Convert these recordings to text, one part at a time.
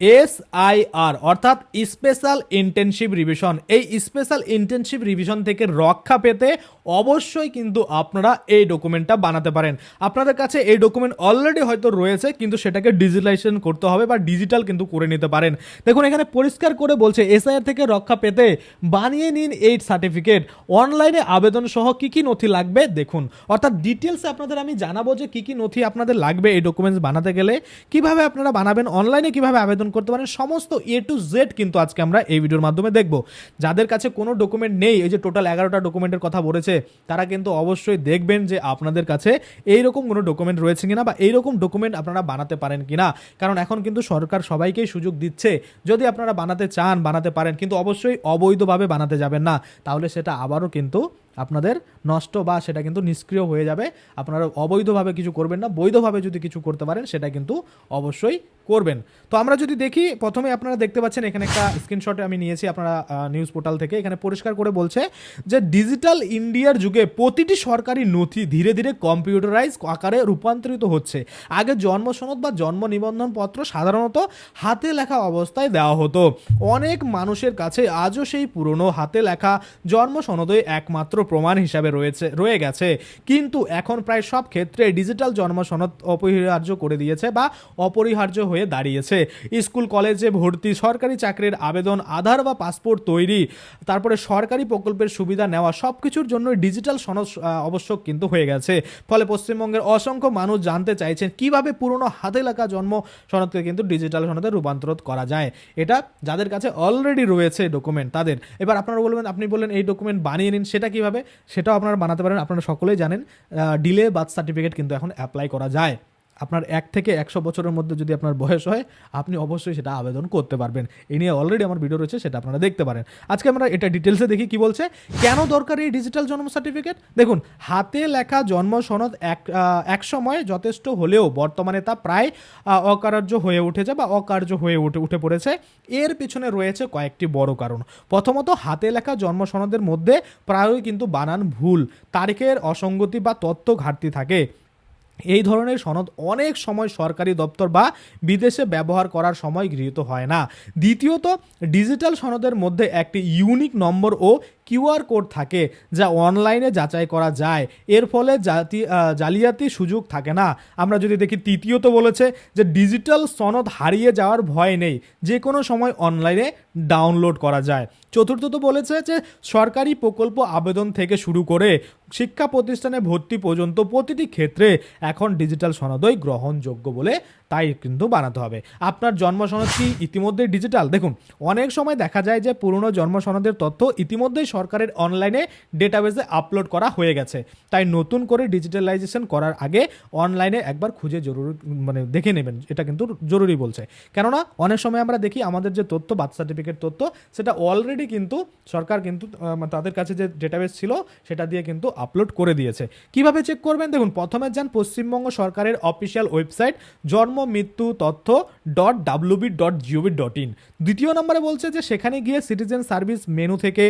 S I R অর্থাৎ special intensive revision এই special intensive revision থেকে রক্ষা পেতে অবশ্যই কিন্তু আপনারা এই ডকুমেন্টটা বানাতে পারেন। আপনাদের কাছে এই ডকুমেন্ট অলরেডি হয়তো রয়েছে, কিন্তু সেটাকে ডিজিটালাইজেশন করতে হবে বা ডিজিটাল কিন্তু করে নিতে পারেন। দেখুন, এখানে পরিষ্কার করে বলছে এসআইআর থেকে রক্ষা পেতে বানিয়ে নিন এই সার্টিফিকেট অনলাইনে আবেদন সহ কি কি নথি লাগবে? দেখুন, অর্থাৎ ডিটেলসে আপনাদের আমি জানাব যে কি কি নথি আপনাদের লাগবে এই ডকুমেন্টস বানাতে গেলে। কীভাবে আপনারা বানাবেন? অনলাইনে কীভাবে আবেদন করতে পারেন। সমস্ত এ টু জেড কিন্তু আজকে আমরা এই ভিডিওর মাধ্যমে দেখব। যাদের কাছে কোনো ডকুমেন্ট নেই, এই যে টোটাল এগারোটা ডকুমেন্টের কথা বলেছে, তারা কিন্তু অবশ্যই দেখবেন যে আপনাদের কাছে এইরকম কোনো ডকুমেন্ট রয়েছে কিনা বা এইরকম ডকুমেন্ট আপনারা বানাতে পারেন কিনা। কারণ এখন কিন্তু সরকার সবাইকেই সুযোগ দিচ্ছে। যদি আপনারা বানাতে চান, বানাতে পারেন, কিন্তু অবশ্যই অবৈধভাবে বানাতে যাবেন না। তাহলে সেটা আবারও কিন্তু আপনাদের নষ্ট বা সেটা কিন্তু নিষ্ক্রিয় হয়ে যাবে। আপনারা অবৈধভাবে কিছু করবেন না, বৈধভাবে যদি কিছু করতে পারেন, সেটা কিন্তু অবশ্যই করবেন। তো আমরা যদি দেখি, প্রথমে আপনারা দেখতে পাচ্ছেন, এখানে একটা স্ক্রিনশটে আমি নিয়েছি আপনারা নিউজ পোর্টাল থেকে। এখানে পরিষ্কার করে বলছে যে ডিজিটাল ইন্ডিয়ার যুগে প্রতিটি সরকারি নথি ধীরে ধীরে কম্পিউটারাইজ আকারে রূপান্তরিত হচ্ছে। আগে জন্ম সনদ বা জন্ম নিবন্ধন পত্র সাধারণত হাতে লেখা অবস্থায় দেওয়া হতো। অনেক মানুষের কাছে আজও সেই পুরনো হাতে লেখা জন্ম সনদই একমাত্র প্রমাণ হিসাবে রয়েছে, রয়ে গেছে। কিন্তু এখন প্রায় সব ক্ষেত্রে ডিজিটাল জন্ম সনদ অপরিহার্য করে দিয়েছে বা অপরিহার্য হয়ে দাঁড়িয়েছে। স্কুল, কলেজে ভর্তি, সরকারি চাকরির আবেদন, আধার বা পাসপোর্ট তৈরি, তারপরে সরকারি প্রকল্পের সুবিধা নেওয়া সব কিছুর জন্য ডিজিটাল সনদ আবশ্যক কিন্তু হয়ে গেছে। ফলে পশ্চিমবঙ্গের অসংখ্য মানুষ জানতে চাইছেন কীভাবে পুরনো হাতে লেখা জন্ম সনদকে কিন্তু ডিজিটাল সনদে রূপান্তর করা যায়। এটা যাদের কাছে অলরেডি রয়েছে ডকুমেন্ট তাদের। এবার আপনারা বলবেন, আপনি বললেন এই ডকুমেন্ট বানিয়ে নিন, সেটা কীভাবে সেটাও আপনারা বানাতে পারেন। আপনারা সকলেই জানেন ডিলে বার্থ সার্টিফিকেট কিন্তু এখন অ্যাপ্লাই করা যায়। আপনার এক থেকে একশো বছরের মধ্যে যদি আপনার বয়স হয়, আপনি অবশ্যই সেটা আবেদন করতে পারবেন। এই নিয়ে অলরেডি আমার ভিডিও রয়েছে, সেটা আপনারা দেখতে পারেন। আজকে আমরা এটা ডিটেলসে দেখি কি বলছে। কেন দরকার এই ডিজিটাল জন্ম সার্টিফিকেট দেখুন, হাতে লেখা জন্ম সনদ এক এক সময় যথেষ্ট হলেও বর্তমানে তা প্রায় অকার্য হয়ে উঠেছে বা অকার্য হয়ে উঠে উঠে পড়েছে। এর পিছনে রয়েছে কয়েকটি বড় কারণ। প্রথমত, হাতে লেখা জন্ম সনদের মধ্যে প্রায়ই কিন্তু বানান ভুল। তারিখের অসঙ্গতি বা তথ্য ঘাটতি থাকে। এই ধরনের সনদ অনেক সময় সরকারি দপ্তর বা বিদেশে ব্যবহার করার সময় গৃহীত হয় না। দ্বিতীয়ত, ডিজিটাল সনদের মধ্যে একটি ইউনিক নম্বর ও কিউআর কোড থাকে যা অনলাইনে যাচাই করা যায়। এর ফলে জাতি জালিয়াতি সুযোগ থাকে না। আমরা যদি দেখি, তৃতীয়ত বলেছে যে ডিজিটাল সনদ হারিয়ে যাওয়ার ভয় নেই। যে কোনো সময় অনলাইনে ডাউনলোড করা যায়। চতুর্থত বলেছে যে সরকারি প্রকল্প আবেদন থেকে শুরু করে শিক্ষা প্রতিষ্ঠানে ভর্তি পর্যন্ত প্রতিটি ক্ষেত্রে এখন ডিজিটাল সনদই গ্রহণযোগ্য বলে তাই কিন্তু বানাতে হবে। আপনার জন্ম সনদ কি ইতিমধ্যেই ডিজিটাল? দেখুন, অনেক সময় দেখা যায় যে পুরনো জন্ম সনদের তথ্য ইতিমধ্যেই সরকারের অনলাইনে ডেটাবেসে আপলোড করা হয়ে গেছে। তাই নতুন করে ডিজিটালাইজেশন করার আগে অনলাইনে একবার খুঁজে জরুরি মানে দেখে নেবেন, এটা কিন্তু জরুরি বলছে। কেননা, অনেক সময় আমরা দেখি আমাদের যে তথ্য বার্থ সার্টিফিকেট তথ্য, সেটা অলরেডি কিন্তু সরকার কিন্তু তাদের কাছে যে ডেটাবেস ছিল, সেটা দিয়ে কিন্তু আপলোড করে দিয়েছে। কীভাবে চেক করবেন? দেখুন, প্রথমে যান পশ্চিমবঙ্গ সরকারের অফিসিয়াল ওয়েবসাইট জন্ম, মৃত্যু, তথ্য dot WB dot GOV dot in দ্বিতীয় নম্বরে বলছে যে, সেখানে গিয়ে সিটিজেন সার্ভিস মেনু থেকে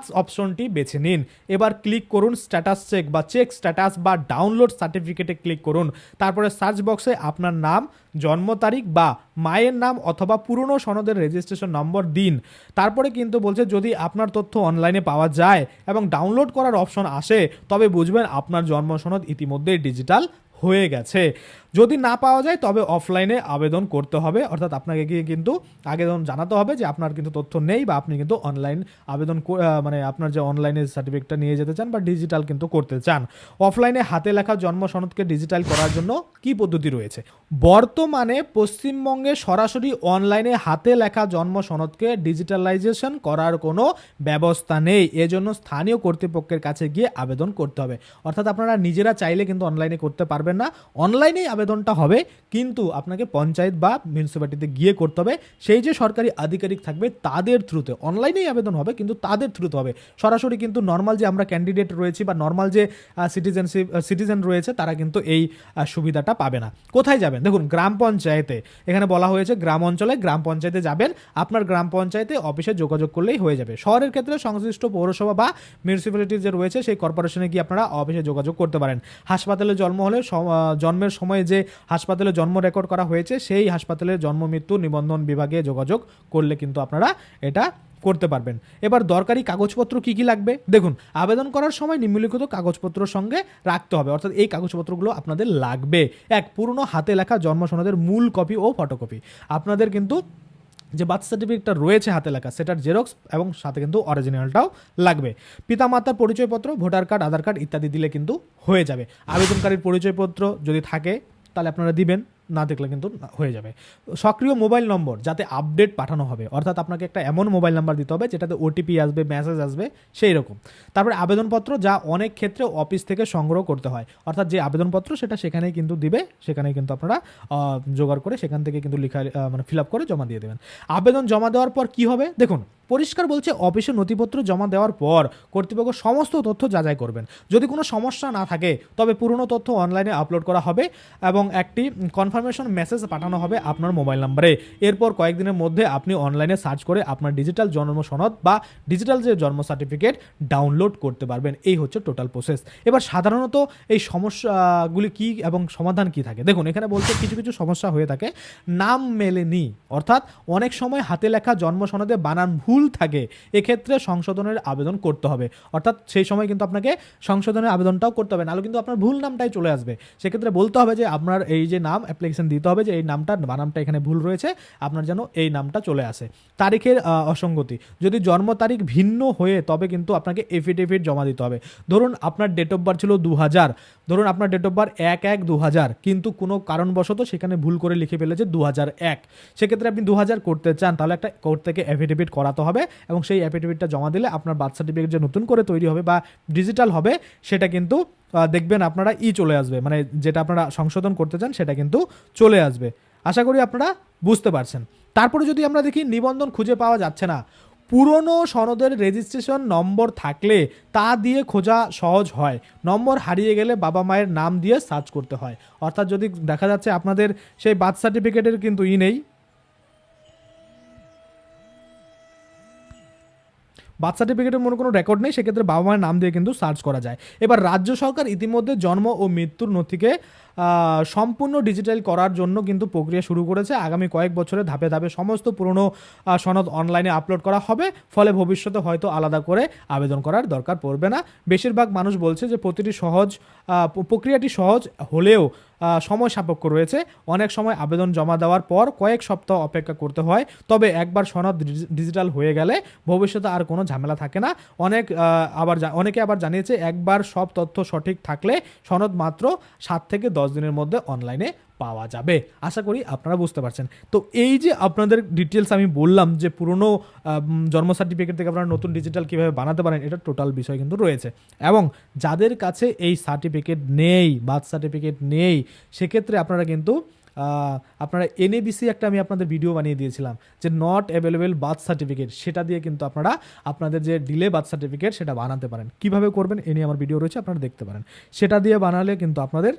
বাথ অপশনটি বেছে নিন। এবার ক্লিক করুন স্ট্যাটাস চেক বা চেক স্ট্যাটাস বা ডাউনলোড সার্টিফিকেটে ক্লিক করুন। তারপরে সার্চ বক্সে আপনার নাম, জন্ম তারিখ বা মায়ের নাম অথবা পুরনো সনদের রেজিস্ট্রেশন নম্বর দিন। তারপরে কিন্তু বলছে, যদি আপনার তথ্য অনলাইনে পাওয়া যায় এবং ডাউনলোড করার অপশন আসে, তবে বুঝবেন আপনার জন্ম সনদ ইতিমধ্যেই ডিজিটাল হয়ে গেছে। যদি না পাওয়া যায়, তবে অফলাইনে আবেদন করতে হবে। অর্থাৎ আপনাকে গিয়ে কিন্তু আবেদন জানাতে হবে যে আপনার কিন্তু তথ্য নেই বা আপনি কিন্তু অনলাইন আবেদন মানে আপনার যে অনলাইনে সার্টিফিকেটটা নিয়ে যেতে চান বা ডিজিটাল কিন্তু করতে চান। অফলাইনে হাতে লেখা জন্ম সনদকে ডিজিটাল করার জন্য কি পদ্ধতি রয়েছে? বর্তমানে পশ্চিমবঙ্গে সরাসরি অনলাইনে হাতে লেখা জন্ম সনদকে ডিজিটালাইজেশন করার কোনো ব্যবস্থা নেই। এজন্য স্থানীয় কর্তৃপক্ষের কাছে গিয়ে আবেদন করতে হবে। অর্থাৎ আপনারা নিজেরা চাইলে কিন্তু অনলাইনে করতে পারবেন না। অনলাইনেই আবেদনটা হবে, কিন্তু আপনাকে পঞ্চায়েত বা মিউনিসিপ্যালিটিতে গিয়ে করতে হবে। সেই যে সরকারি আধিকারিক থাকবে, তাদের থ্রুতে অনলাইনেই আবেদন হবে, কিন্তু তাদের থ্রুতে হবে। সরাসরি কিন্তু নর্মাল যে আমরা ক্যান্ডিডেট রয়েছি বা নর্মাল যে সিটিজেনশিপ সিটিজেন রয়েছে, তারা কিন্তু এই সুবিধাটা পাবে না। কোথায় যাবেন? দেখুন, গ্রাম পঞ্চায়েতে। এখানে বলা হয়েছে গ্রাম অঞ্চলে গ্রাম পঞ্চায়েতে যাবেন। আপনার গ্রাম পঞ্চায়েতে অফিসে যোগাযোগ করলেই হয়ে যাবে। শহরের ক্ষেত্রে সংশ্লিষ্ট পৌরসভা বা মিউনিসিপ্যালিটি যে রয়েছে, সেই কর্পোরেশনে গিয়ে আপনারা অফিসে যোগাযোগ করতে পারেন। হাসপাতালে জন্ম হলে জন্মের সময় যে হাসপাতালে জন্ম রেকর্ড করা হয়েছে, সেই হাসপাতালের জন্ম, মৃত্যু নিবন্ধন বিভাগে যোগাযোগ করলে কিন্তু আপনারা এটা করতে পারবেন। এবার দরকারি কাগজপত্র কি কি লাগবে? দেখুন, আবেদন করার সময় নিম্নলিখিত কাগজপত্র সঙ্গে রাখতে হবে। অর্থাৎ এই কাগজপত্রগুলো আপনাদের লাগবে। এক, পুরনো হাতে লেখা জন্ম সনদের মূল কপি ও ফটোকপি। আপনাদের কিন্তু যে বার্থ সার্টিফিকেটটা রয়েছে হাতে লেখা, সেটার জেরক্স এবং সাথে কিন্তু অরিজিনালটাও লাগবে। পিতামাতার পরিচয়পত্র, ভোটার কার্ড, আধার কার্ড ইত্যাদি দিলে কিন্তু হয়ে যাবে। আবেদনকারীর পরিচয়পত্র যদি থাকে তাহলে আপনারা দিবেন। না দেখলে কিন্তু হয়ে যাবে। সক্রিয় মোবাইল নম্বর যাতে আপডেট পাঠানো হবে, অর্থাৎ আপনাকে একটা এমন মোবাইল নাম্বার দিতে হবে যেটাতে ওটিপি আসবে মেসেজ আসবে, সেই রকম। তারপরে আবেদনপত্র যা অনেক ক্ষেত্রে অফিস থেকে সংগ্রহ করতে হয়, অর্থাৎ যে আবেদনপত্র সেটা সেখানেই কিন্তু দিবে, সেখানেই কিন্তু আপনারা জোগাড় করে সেখান থেকে কিন্তু লেখা মানে ফিল আপ করে জমা দিয়ে দেবেন। আবেদন জমা দেওয়ার পর কি হবে? দেখুন, পরিষ্কার বলছে অফিসে নথিপত্র জমা দেওয়ার পর কর্তৃপক্ষ সমস্ত তথ্য যাচাই করবেন। যদি কোনো সমস্যা না থাকে, তবে পুরনো তথ্য অনলাইনে আপলোড করা হবে এবং একটি কনফার্মেশন মেসেজ পাঠানো হবে আপনার মোবাইল নাম্বারে এরপর কয়েকদিনের মধ্যে আপনি অনলাইনে সার্চ করে আপনার ডিজিটাল জন্ম সনদ বা ডিজিটাল যে জন্ম সার্টিফিকেট ডাউনলোড করতে পারবেন। এই হচ্ছে টোটাল প্রসেস এবার সাধারণত এই সমস্যাগুলি কি এবং সমাধান কি থাকে? দেখুন, এখানে বলতে কিছু কিছু সমস্যা হয়ে থাকে। নাম মেলেনি, অর্থাৎ অনেক সময় হাতে লেখা জন্ম সনদে বানান ভুল থাকে, এক্ষেত্রে সংশোধনের আবেদন করতে হবে। অর্থাৎ সেই সময় কিন্তু আপনাকে সংশোধনের আবেদনটাও করতে হবে, নাহলে কিন্তু আপনার ভুল নামটাই চলে আসবে। সেক্ষেত্রে বলতে হবে যে আপনার এই যে নাম অ্যাপ্লিকেশন দিতে হবে যে এই নামটা বানামটা এখানে ভুল রয়েছে, আপনার যেন এই নামটা চলে আসে। তারিখের অসঙ্গতি, যদি জন্ম তারিখ ভিন্ন হয়ে, তবে কিন্তু আপনাকে এফিডেভিট জমা দিতে হবে। ধরুন আপনার ডেট অফ বার্থ ছিল দু হাজার ধরুন আপনার ডেট অফ বার্থ এক এক দু হাজার কিন্তু কোনো কারণবশত সেখানে ভুল করে লিখে ফেলেছে দু হাজার এক। সেক্ষেত্রে আপনি দু হাজার করতে চান, তাহলে একটা কোর্ট থেকে অ্যাফিডেভিট করাতে হবে এবং সেই অ্যাফিডেভিটটা জমা দিলে আপনার বার্থ সার্টিফিকেট যে নতুন করে তৈরি হবে বা ডিজিটাল হবে, সেটা কিন্তু দেখবেন আপনারা ই চলে আসবে। মানে যেটা আপনারা সংশোধন করতে চান, সেটা কিন্তু চলে আসবে। আশা করি আপনারা বুঝতে পারছেন। তারপরে যদি আমরা দেখি, নিবন্ধন খুঁজে পাওয়া যাচ্ছে না। পুরনো সনদের রেজিস্ট্রেশন নম্বর থাকলে তা দিয়ে খোঁজা সহজ হয়। নম্বর হারিয়ে গেলে বাবা মায়ের নাম দিয়ে সার্চ করতে হয়। অর্থাৎ যদি দেখা যাচ্ছে আপনাদের সেই বার্থ সার্টিফিকেটের কিন্তু ই নেই। বার্থ সার্টিফিকেটের মনে কোনো রেকর্ড নেই, সেক্ষেত্রে বাবা মায়ের নাম দিয়ে কিন্তু সার্চ করা যায়। এবার রাজ্য সরকার ইতিমধ্যে জন্ম ও মৃত্যুর নথিকে সম্পূর্ণ ডিজিটাল করার জন্য কিন্তু প্রক্রিয়া শুরু করেছে। আগামী কয়েক বছরে ধাপে ধাপে সমস্ত পুরনো সনদ অনলাইনে আপলোড করা হবে। ফলে ভবিষ্যতে হয়তো আলাদা করে আবেদন করার দরকার পড়বে না। বেশিরভাগ মানুষ বলছে যে প্রতিটি সহজ প্রক্রিয়াটি সহজ হলেও সময় সাপেক্ষ রয়েছে। অনেক সময় আবেদন জমা দেওয়ার পর কয়েক সপ্তাহ অপেক্ষা করতে হয়। তবে একবার সনদ ডিজি- ডিজিটাল হয়ে গেলে ভবিষ্যতে আর কোনো ঝামেলা থাকে না। অনেক আবার অনেকে আবার জানিয়েছে, একবার সব তথ্য সঠিক থাকলে সনদ মাত্র সাত থেকে দশ দিনের মধ্যে অনলাইনে পাওয়া যাবে। আশা করি আপনারা বুঝতে পারছেন। তো এই যে আপনাদের ডিটেলস আমি বললাম যে পুরনো জন্ম সার্টিফিকেট থেকে আপনারা নতুন ডিজিটাল কীভাবে বানাতে পারেন, এটা টোটাল বিষয় কিন্তু রয়েছে। এবং যাদের কাছে এই সার্টিফিকেট নেই বার্থ সার্টিফিকেট নেই, সেক্ষেত্রে আপনারা কিন্তু আপনারা এনএবিসি একটা আমি আপনাদের ভিডিও বানিয়ে দিয়েছিলাম যে নট অ্যাভেলেবেল বার্থ সার্টিফিকেট সেটা দিয়ে কিন্তু আপনারা আপনাদের যে ডিলে বার্থ সার্টিফিকেট সেটা বানাতে পারেন। কীভাবে করবেন, এ নিয়ে আমার ভিডিও রয়েছে, আপনারা দেখতে পারেন। সেটা দিয়ে বানালে কিন্তু আপনাদের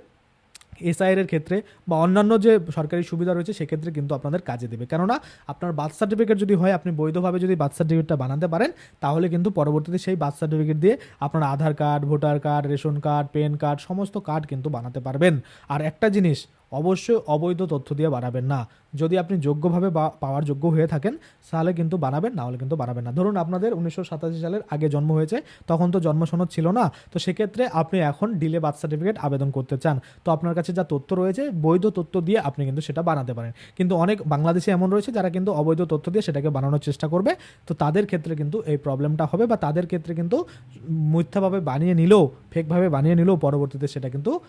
এসআইআর এর ক্ষেত্রে বা অন্যান্য যে সরকারি সুবিধা রয়েছে, সেক্ষেত্রে কিন্তু আপনাদের কাজে দেবে। কেননা আপনার বার্থ সার্টিফিকেট যদি হয়, আপনি বৈধভাবে যদি বার্থ সার্টিফিকেটটা বানাতে পারেন, তাহলে কিন্তু পরবর্তীতে সেই বার্থ সার্টিফিকেট দিয়ে আপনার Aadhaar card voter card ration card PAN card সমস্ত কার্ড কিন্তু বানাতে পারবেন। আর একটা জিনিস অবশ্যই অবৈধ তথ্য দিয়ে বানাবেন না। যদি আপনি যোগ্যভাবে বা- পাওয়ার যোগ্য হয়ে থাকেন, তাহলে কিন্তু বানাবেন, না হলে কিন্তু বানাবেন না। ধরুন আপনাদের উনিশশো সাতাশি সালের আগে জন্ম হয়েছে, তখন তো জন্ম সনদ ছিল না। তো সেক্ষেত্রে আপনি এখন ডিলে বার্থ সার্টিফিকেট আবেদন করতে চান। তো আপনার কাছে যা তথ্য রয়েছে, বৈধ তথ্য দিয়ে আপনি কিন্তু সেটা বানাতে পারেন। কিন্তু অনেক বাংলাদেশে এমন রয়েছে, যারা কিন্তু অবৈধ তথ্য দিয়ে সেটাকে বানানোর চেষ্টা করবে। তো তাদের ক্ষেত্রে কিন্তু এই প্রবলেমটা হবে বা তাদের ক্ষেত্রে কিন্তু মিথ্যাভাবে বানিয়ে নিলেও ফেকভাবে বানিয়ে নিলেও পরবর্তীতে সেটা কিন্তু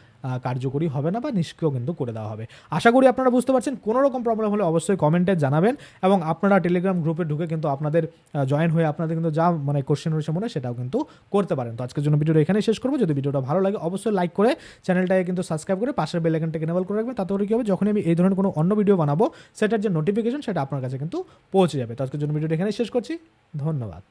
কার্যকরী হবে না বা নিষ্ক্রিয় কিন্তু করে করে দেওয়া হবে। আশা করি আপনারা বুঝতে পারছেন, কোনো রকম প্রবলেম হলে অবশ্যই কমেন্টে জানাবেন এবং আপনারা টেলিগ্রাম গ্রুপে ঢুকে কিন্তু আপনাদের জয়েন হয়ে আপনাদের কিন্তু যা মানে কোশ্চেন রয়েছে মনে সেটাও কিন্তু করতে পারেন। তো আজকের জন্য ভিডিওটা এখানেই শেষ করব। যদি ভিডিওটা ভালো লাগে অবশ্যই লাইক করে চ্যানেলটাকে কিন্তু সাবস্ক্রাইব করে পাশের বেল আইকনটাকে এনেবল করে রাখবেন তাতে করে কী হবে? যখন আমি এই ধরনের কোনো অন্য ভিডিও বানাবো, সেটার যে নোটিফিকেশন সেটা আপনার কাছে কিন্তু পৌঁছে যাবে। তো আজকের জন্য ভিডিওটা এখানে শেষ করছি। ধন্যবাদ।